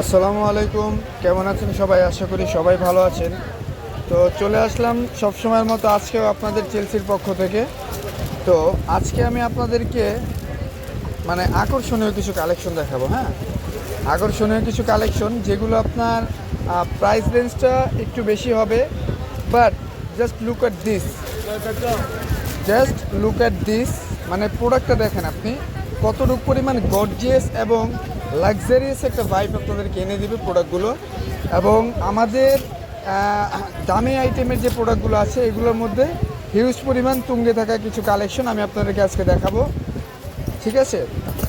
আসসালামু আলাইকুম। কেমন আছেন সবাই? আশা করি সবাই ভালো আছেন। তো চলে আসলাম সবসময়ের মতো আজকেও আপনাদের চেলসির পক্ষ থেকে। তো আজকে আমি আপনাদেরকে মানে আকর্ষণীয় কিছু কালেকশন দেখাবো হ্যাঁ? আকর্ষণীয় কিছু কালেকশন যেগুলো আপনার প্রাইস রেঞ্জটা একটু বেশি হবে but just look at this just look at this মানে প্রোডাক্টটা দেখেন আপনি। কতটুকু পরিমাণ গর্জিয়াস এবং লাক্সারিয়াস একটা ভাইব আপনাদেরকে এনে দিবে প্রোডাক্টগুলো এবং আমাদের দামি আইটেমের যে প্রোডাক্টগুলো আছে, এগুলোর মধ্যে হিউজ পরিমাণ তুঙ্গে থাকা কিছু কালেকশন আমি আপনাদেরকে আজকে দেখাবো। ঠিক আছে?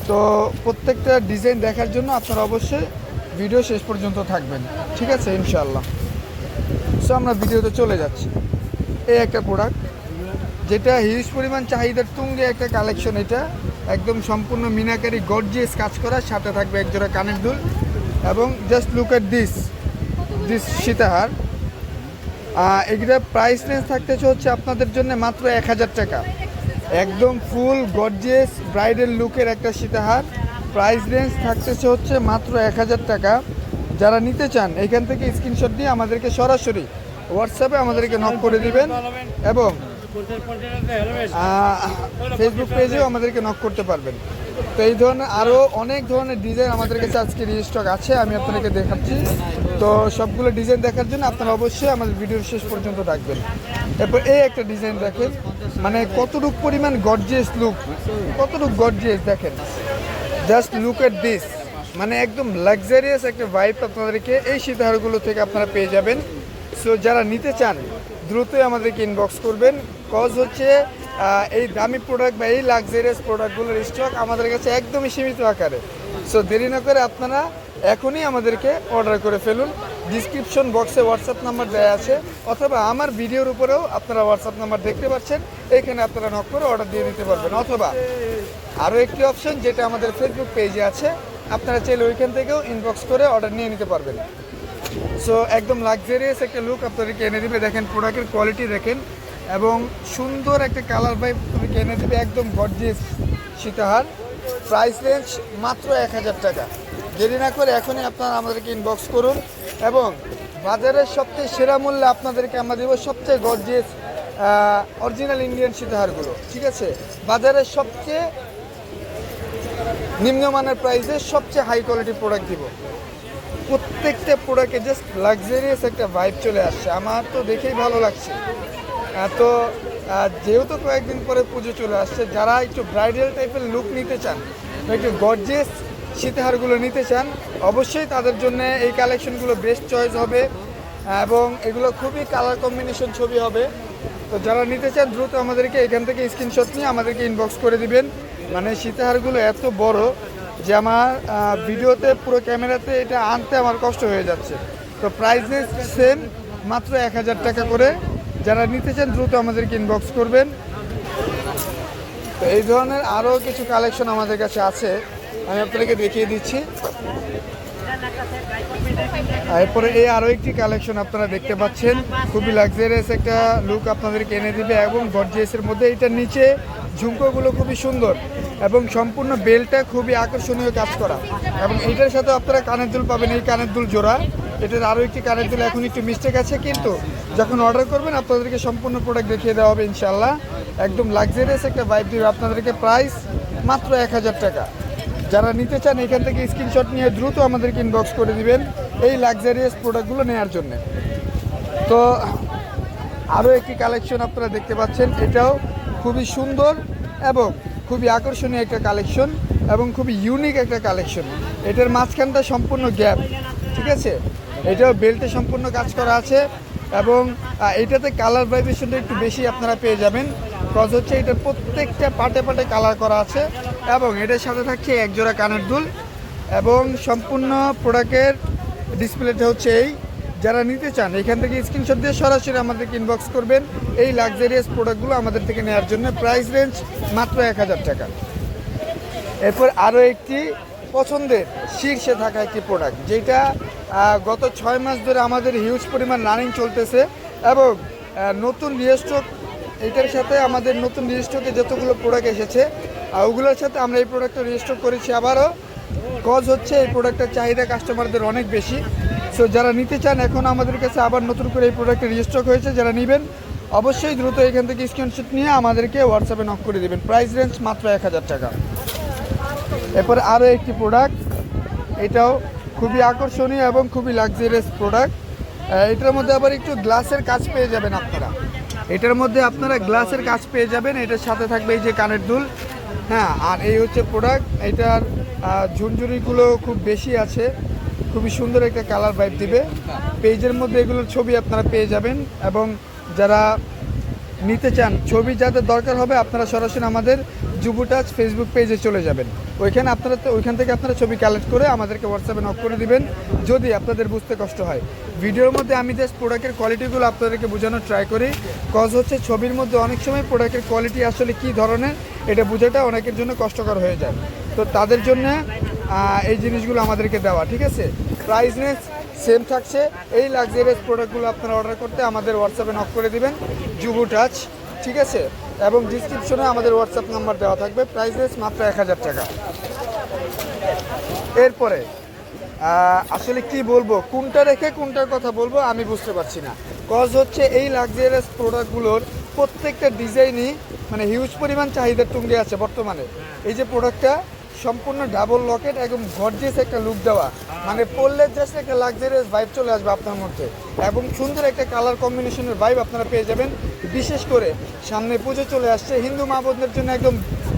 তো প্রত্যেকটা ডিজাইন দেখার জন্য আপনারা অবশ্যই ভিডিও শেষ পর্যন্ত থাকবেন। ঠিক আছে? ইনশাল্লাহ সো আমরা ভিডিওতে চলে যাচ্ছি। এই একটা প্রোডাক্ট যেটা হিউজ পরিমাণ চাহিদার তুঙ্গে একটা কালেকশন এটা। একদম সম্পূর্ণ মিনাকারি গর্জিয়াস কাজ করা সাথে থাকবে একজোড়া কানের দুল এবং just look at this this সীতাহার। এগুলো প্রাইস রেঞ্জ থাকতেছে হচ্ছে আপনাদের জন্য মাত্র এক হাজার টাকা। একদম ফুল গর্জিয়াস ব্রাইডাল লুকের একটা সীতাহার। প্রাইস রেঞ্জ থাকতেছে হচ্ছে মাত্র এক হাজার টাকা। যারা নিতে চান, এখান থেকে স্ক্রিনশট দিয়ে আমাদেরকে সরাসরি হোয়াটসঅ্যাপে আমাদেরকে নক করে দিবেন এবং ফেসবুক পেজেও আমাদেরকে নক করতে পারবেন। তো এই ধরনের আরও অনেক ধরনের ডিজাইন আমাদের কাছে আজকে রিস্টক আছে, আমি আপনাদেরকে দেখাচ্ছি। তো সবগুলো ডিজাইন দেখার জন্য আপনারা অবশ্যই আমাদের ভিডিওর শেষ পর্যন্ত থাকবেন। এরপর এই একটা ডিজাইন দেখেন মানে কতটুক পরিমাণ গর্জিয়াস লুক কতটুক গর্জিয়াস দেখেন। জাস্ট লুক এট দিস মানে একদম লাক্সারিয়াস একটা ভাইব আপনাদেরকে এই সীতাহারগুলো থেকে আপনারা পেয়ে যাবেন। সো যারা নিতে চান দ্রুতই আমাদেরকে ইনবক্স করবেন। কজ হচ্ছে এই দামি প্রোডাক্ট বা এই লাক্সারিয়াস প্রোডাক্টগুলোর স্টক আমাদের কাছে একদমই সীমিত আকারে। সো দেরি না করে আপনারা এখনই আমাদেরকে অর্ডার করে ফেলুন। ডিসক্রিপশন বক্সে হোয়াটসঅ্যাপ নাম্বার দেওয়া আছে, অথবা আমার ভিডিওর উপরেও আপনারা হোয়াটসঅ্যাপ নাম্বার দেখতে পাচ্ছেন। এখানে আপনারা নক করে অর্ডার দিয়ে দিতে পারবেন। অথবা আরও একটি অপশন যেটা আমাদের ফেসবুক পেজে আছে, আপনারা চাইলে ওইখান থেকেও ইনবক্স করে অর্ডার নিয়ে নিতে পারবেন। সো একদম লাক্সারিয়াস একটা লুক আপনাদেরকে এনে দিবে। দেখেন প্রোডাক্টের কোয়ালিটি দেখেন, এবং সুন্দর একটা কালার বাই আপনাদেরকে এনে দিবে একদম গর্জিয়াস সীতাহার। প্রাইস রেঞ্জ মাত্র এক হাজার টাকা। দেরি না করে এখনই আপনারা আমাদেরকে ইনবক্স করুন, এবং বাজারের সবচেয়ে সেরা মূল্যে আপনাদেরকে আমরা দেবো সবচেয়ে গর্জিয়াস অরিজিনাল ইন্ডিয়ান সীতাহারগুলো। ঠিক আছে? বাজারের সবচেয়ে নিম্নমানের প্রাইসে সবচেয়ে হাই কোয়ালিটি প্রোডাক্ট দিব। প্রত্যেকটা প্রোডাক্টে জাস্ট লাক্সারিয়াস একটা ভাইব চলে আসছে। আমার তো দেখেই ভালো লাগছে। তো যেহেতু কয়েকদিন পরে পুজো চলে আসছে, যারা একটু ব্রাইডাল টাইপের লুক নিতে চান, একটু গর্জেস সীতাহারগুলো নিতে চান, অবশ্যই তাদের জন্য এই কালেকশনগুলো বেস্ট চয়েস হবে এবং এগুলো খুবই কালার কম্বিনেশন ছবি হবে। তো যারা নিতে চান, দ্রুত আমাদেরকে এখান থেকে স্ক্রিনশট নিয়ে আমাদেরকে ইনবক্স করে দিবেন। মানে সীতাহারগুলো এত বড় যে আমার ভিডিওতে পুরো ক্যামেরাতে এটা আনতে আমার কষ্ট হয়ে যাচ্ছে। তো প্রাইস সেম মাত্র এক হাজার টাকা করে। যারা নিতে চান, দ্রুত আমাদেরকে ইনবক্স করবেন। তো এই ধরনের আরও কিছু কালেকশন আমাদের কাছে আছে। আমি আপনাদেরকে দেখিয়ে দিচ্ছি। এরপরে এই আরও একটি কালেকশন আপনারা দেখতে পাচ্ছেন। খুবই লাক্সারিয়াস একটা লুক আপনাদেরকে এনে দিবে এবং গর্জিয়াসের মধ্যে। এটার নিচে ঝুমকোগুলো খুবই সুন্দর এবং সম্পূর্ণ বেলটা খুবই আকর্ষণীয় কাজ করা। এবং এইটার সাথে আপনারা কানের দুল পাবেন, এই কানের দুল জোড়া। এটার আরও একটি কানের দুল, এখন একটু মিস্টেক আছে, কিন্তু যখন অর্ডার করবেন, আপনাদেরকে সম্পূর্ণ প্রোডাক্ট দেখিয়ে দেওয়া হবে ইনশাল্লাহ একদম লাক্সারিয়াস একটা বাইক দিবে আপনাদেরকে প্রাইস মাত্র এক হাজার টাকা। যারা নিতে চান, এখান থেকে স্ক্রিনশট নিয়ে দ্রুত আমাদেরকে ইনবক্স করে দিবেন, এই লাক্সারিয়াস প্রোডাক্টগুলো নেওয়ার জন্য। তো, আরও একটি কালেকশন আপনারা দেখতে পাচ্ছেন, এটাও খুবই সুন্দর এবং খুবই আকর্ষণীয় একটা কালেকশন এবং খুবই ইউনিক একটা কালেকশন। এটার মাঝখানটা সম্পূর্ণ গ্যাপ ঠিক আছে? এটাও বেল্টে সম্পূর্ণ কাজ করা আছে এবং এটাতে কালার ভাইব্রেশনটা একটু বেশি আপনারা পেয়ে যাবেন। কজ হচ্ছে এটার প্রত্যেকটা পাটে পাটে কালার করা আছে এবং এটার সাথে থাকছে একজোড়া কানের দুল এবং সম্পূর্ণ প্রোডাক্টের ডিসপ্লেটা হচ্ছে এই। যারা নিতে চান, এখান থেকে স্ক্রিনশট দিয়ে সরাসরি আমাদেরকে ইনবক্স করবেন। এই লাক্সারিয়াস প্রোডাক্টগুলো আমাদের থেকে নেওয়ার জন্য প্রাইস রেঞ্জ মাত্র এক হাজার টাকা। এরপর আরও একটি পছন্দের শীর্ষে থাকা একটি প্রোডাক্ট যেটা গত ছয় মাস ধরে আমাদের হিউজ পরিমাণ রানিং চলতেছে এবং নতুন রিস্টক এটার সাথে আমাদের নতুন রিস্টকে যতগুলো প্রোডাক্ট এসেছে ওগুলোর সাথে আমরা এই প্রোডাক্টটা রিস্টক করেছি আবারও। কজ হচ্ছে এই প্রোডাক্টের চাহিদা কাস্টমারদের অনেক বেশি। সো যারা নিতে চান এখন আমাদের কাছে আবার নতুন করে এই প্রোডাক্টের রিস্টক হয়েছে যারা নেবেন অবশ্যই দ্রুত এখান থেকে স্ক্রিনশট নিয়ে আমাদেরকে হোয়াটসঅ্যাপে নক করে দেবেন। প্রাইস রেঞ্জ মাত্র এক হাজার টাকা। এরপর আরও একটি প্রোডাক্ট এটাও খুবই আকর্ষণীয় এবং খুবই লাক্সারিয়াস প্রোডাক্ট এটার মধ্যে আবার একটু গ্লাসের কাজ পেয়ে যাবেন আপনারা। এটার মধ্যে আপনারা গ্লাসের কাজ পেয়ে যাবেন এটার সাথে থাকবে এই যে কানের দুল। হ্যাঁ আর এই হচ্ছে প্রোডাক্ট এটার আহ, ঝুনঝুনিগুলো খুব বেশি আছে। খুবই সুন্দর একটা কালার বাইপ দিবে। পেজের মধ্যে এগুলোর ছবি আপনারা পেয়ে যাবেন এবং যারা নিতে চান, ছবি যাদের দরকার হবে আপনারা সরাসরি আমাদের যুবু টাচ ফেসবুক পেজে চলে যাবেন। ওইখানে আপনারা ওইখান থেকে আপনারা ছবি কালেক্ট করে আমাদেরকে হোয়াটসঅ্যাপে নক করে দিবেন, যদি আপনাদের বুঝতে কষ্ট হয়। ভিডিওর মধ্যে আমি জাস্ট প্রোডাক্টের কোয়ালিটিগুলো আপনাদেরকে বোঝানোর ট্রাই করি। কজ হচ্ছে ছবির মধ্যে অনেক সময় প্রোডাক্টের কোয়ালিটি আসলে কী ধরনের, এটা বোঝাটা অনেকের জন্য কষ্টকর হয়ে যায়। তো তাদের জন্য এই জিনিসগুলো আমাদেরকে দেওয়া, ঠিক আছে? প্রাইসনেস সেম থাকছে। এই লাক্সারিয়াস প্রোডাক্টগুলো আপনারা অর্ডার করতে আমাদের হোয়াটসঅ্যাপে নক করে দিবেন জুবু টাচ ঠিক আছে? এবং ডিসক্রিপশনে আমাদের হোয়াটসঅ্যাপ নাম্বার দেওয়া থাকবে প্রাইসেস মাত্র এক হাজার টাকা। এরপরে আসলে কি বলব, কোনটা রেখে কোনটার কথা বলব আমি বুঝতে পারছি না। কজ হচ্ছে এই লাক্সারিয়াস প্রোডাক্টগুলোর প্রত্যেকটা ডিজাইনই মানে হিউজ পরিমাণ চাহিদার টুঙ্গি আছে বর্তমানে। এই যে প্রোডাক্টটা সম্পূর্ণ ডাবল লকেট একদম গর্জিয়াস একটা লুক দেওয়া। মানে পরলে জাস্ট একটা লাক্সারিয়াস ভাইব চলে আসবে আপনার মধ্যে। এবং সুন্দর একটা কালার কম্বিনেশনের ভাইব আপনারা পেয়ে যাবেন। বিশেষ করে সামনে পুজো চলে আসছে। হিন্দু মা বোনদের জন্য একদম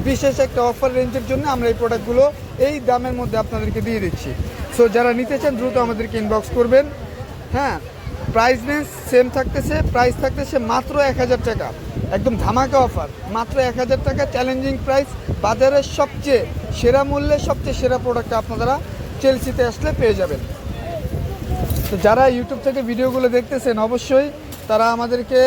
বিশেষ একটা অফার রেঞ্জের জন্য আমরা এই প্রোডাক্টগুলো এই দামের মধ্যে আপনাদেরকে দিয়ে দিচ্ছি। সো যারা নিতে চান, দ্রুত আমাদেরকে ইনবক্স করবেন। হ্যাঁ প্রাইস রেঞ্জ সেম থাকতেছে। প্রাইস থাকতেছে মাত্র এক হাজার টাকা। একদম ধামাকা অফার মাত্র এক হাজার টাকা চ্যালেঞ্জিং প্রাইস বাজারের সবচেয়ে সেরা মূল্যে সবচেয়ে সেরা প্রোডাক্ট আপনারা চেলসিতে আসলে পেয়ে যাবেন। তো যারা ইউটিউব থেকে ভিডিওগুলো দেখতেছেন, অবশ্যই তারা আমাদেরকে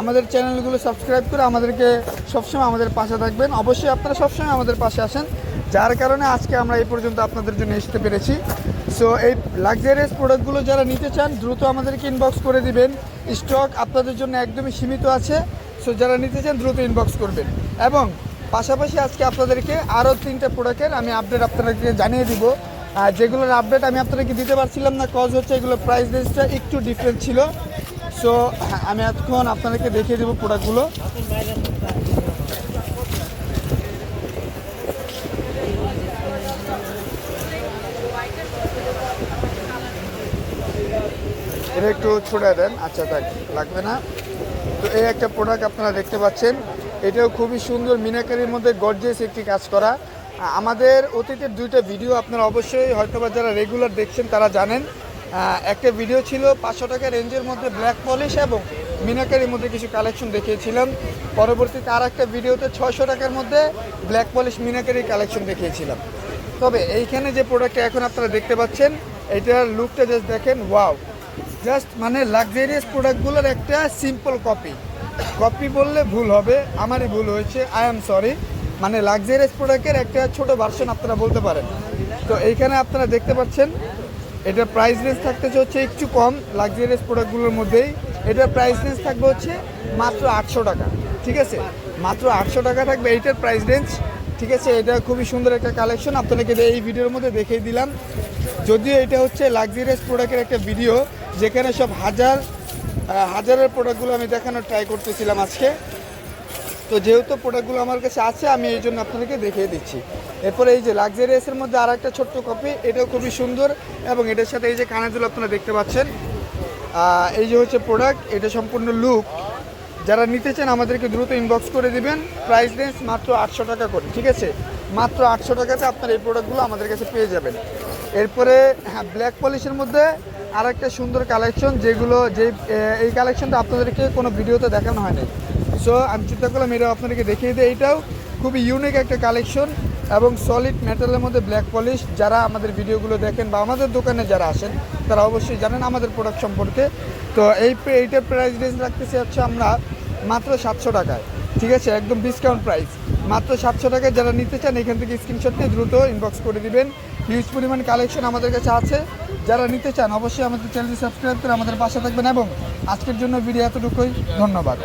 আমাদের চ্যানেলগুলো সাবস্ক্রাইব করে আমাদেরকে সবসময় আমাদের পাশে থাকবেন। অবশ্যই আপনারা সবসময় আমাদের পাশে আসেন। যার কারণে আজকে আমরা এই পর্যন্ত আপনাদের জন্য আসতে পেরেছি। সো এই লাক্সারিয়াস প্রোডাক্টগুলো যারা নিতে চান, দ্রুত আমাদেরকে ইনবক্স করে দিবেন। স্টক আপনাদের জন্য একদমই সীমিত আছে। সো যারা নিতে চান, দ্রুত ইনবক্স করবেন। এবং পাশাপাশি আজকে আপনাদেরকে আরও তিনটা প্রোডাক্টের আমি আপডেট আপনাদেরকে জানিয়ে দিব। আর যেগুলোর আপডেট আমি আপনাদেরকে দিতে পারছিলাম না কজ হচ্ছে এগুলো প্রাইস রেঞ্জটা একটু ডিফারেন্ট ছিল। সো আমি এতক্ষণ আপনাদেরকে দেখিয়ে দেবো প্রোডাক্টগুলো এটা একটু ছুটে দেন। আচ্ছা থাক লাগবে না। তো এই একটা প্রোডাক্ট আপনারা দেখতে পাচ্ছেন। এটাও খুবই সুন্দর, মিনাকারির মধ্যে গর্জেস একটি কাজ করা। আমাদের অতীতের দুইটা ভিডিও আপনারা অবশ্যই হয়তোবা যারা রেগুলার দেখছেন, তারা জানেন। একটা ভিডিও ছিল পাঁচশো টাকা রেঞ্জের মধ্যে ব্ল্যাক পলিশ এবং মিনাকারির মধ্যে কিছু কালেকশন দেখিয়েছিলাম। পরবর্তীতে আর একটা ভিডিওতে ছয়শো টাকার মধ্যে ব্ল্যাক পলিশ মিনাকারির কালেকশন দেখিয়েছিলাম। তবে এইখানে যে প্রোডাক্টটা এখন আপনারা দেখতে পাচ্ছেন, এটার লুকটা জাস্ট দেখেন ওয়াও জাস্ট মানে লাক্সারিয়াস প্রোডাক্টগুলোর একটা সিম্পল কপি কপি বললে ভুল হবে, আমারই ভুল হয়েছে আই এম সরি মানে লাক্সারিয়াস প্রোডাক্টের একটা ছোট ভার্সন আপনারা বলতে পারেন। তো এইখানে আপনারা দেখতে পাচ্ছেন, এটার প্রাইস রেঞ্জ থাকতেছে হচ্ছে একটু কম লাক্সারিয়াস প্রোডাক্টগুলোর মধ্যেই। এটার প্রাইস রেঞ্জ থাকবে হচ্ছে মাত্র আটশো টাকা, ঠিক আছে? মাত্র আটশো টাকা থাকবে এইটার প্রাইস রেঞ্জ ঠিক আছে? এটা খুবই সুন্দর একটা কালেকশন আপনাদেরকে এই ভিডিওর মধ্যে দেখিয়ে দিলাম। যদিও এটা হচ্ছে লাক্সারিয়াস প্রোডাক্টের একটা ভিডিও যেখানে সব হাজার হাজারের প্রোডাক্টগুলো আমি দেখানোর ট্রাই করতেছিলাম আজকে। তো যেহেতু প্রোডাক্টগুলো আমার কাছে আছে, আমি এই জন্য আপনাদেরকে দেখিয়ে দিচ্ছি। এরপরে এই যে লাক্সারিয়াসের মধ্যে আর একটা ছোট্ট কপি এটাও খুবই সুন্দর এবং এটার সাথে এই যে কানাজুল আপনারা দেখতে পাচ্ছেন এই যে হচ্ছে প্রোডাক্ট এটা সম্পূর্ণ লুক যারা নিতে চান, আমাদেরকে দ্রুত ইনবক্স করে দিবেন। প্রাইস রেঞ্জ মাত্র আটশো টাকা করে, ঠিক আছে? মাত্র আটশো টাকাতে আপনার এই প্রোডাক্টগুলো আমাদের কাছে পেয়ে যাবেন। এরপরে হ্যাঁ ব্ল্যাক পলিশের মধ্যে আর একটা সুন্দর কালেকশন যেগুলো যে এই কালেকশনটা আপনাদেরকে কোনো ভিডিওতে দেখানো হয়নি। সো আমি চিন্তা করলাম এটা আপনাদেরকে দেখিয়ে দিই। এইটাও খুবই ইউনিক একটা কালেকশন এবং সলিড মেটালের মধ্যে ব্ল্যাক পলিশ যারা আমাদের ভিডিওগুলো দেখেন বা আমাদের দোকানে যারা আসেন, তারা অবশ্যই জানেন আমাদের প্রোডাক্ট সম্পর্কে। তো এই এইটার প্রাইস রেঞ্জ রাখতেছি হচ্ছে আমরা মাত্র সাতশো টাকায়। ঠিক আছে? একদম ডিসকাউন্ট প্রাইস মাত্র সাতশো টাকায় যারা নিতে চান, এখান থেকে স্ক্রিনশট নিয়ে দ্রুত ইনবক্স করে দিবেন। হিউজ পরিমাণ কালেকশন আমাদের কাছে আছে। যারা নিতে চান, অবশ্যই আমাদের চ্যানেলটি সাবস্ক্রাইব করে আমাদের পাশে থাকবেন এবং আজকের জন্য ভিডিও এতটুকুই। ধন্যবাদ।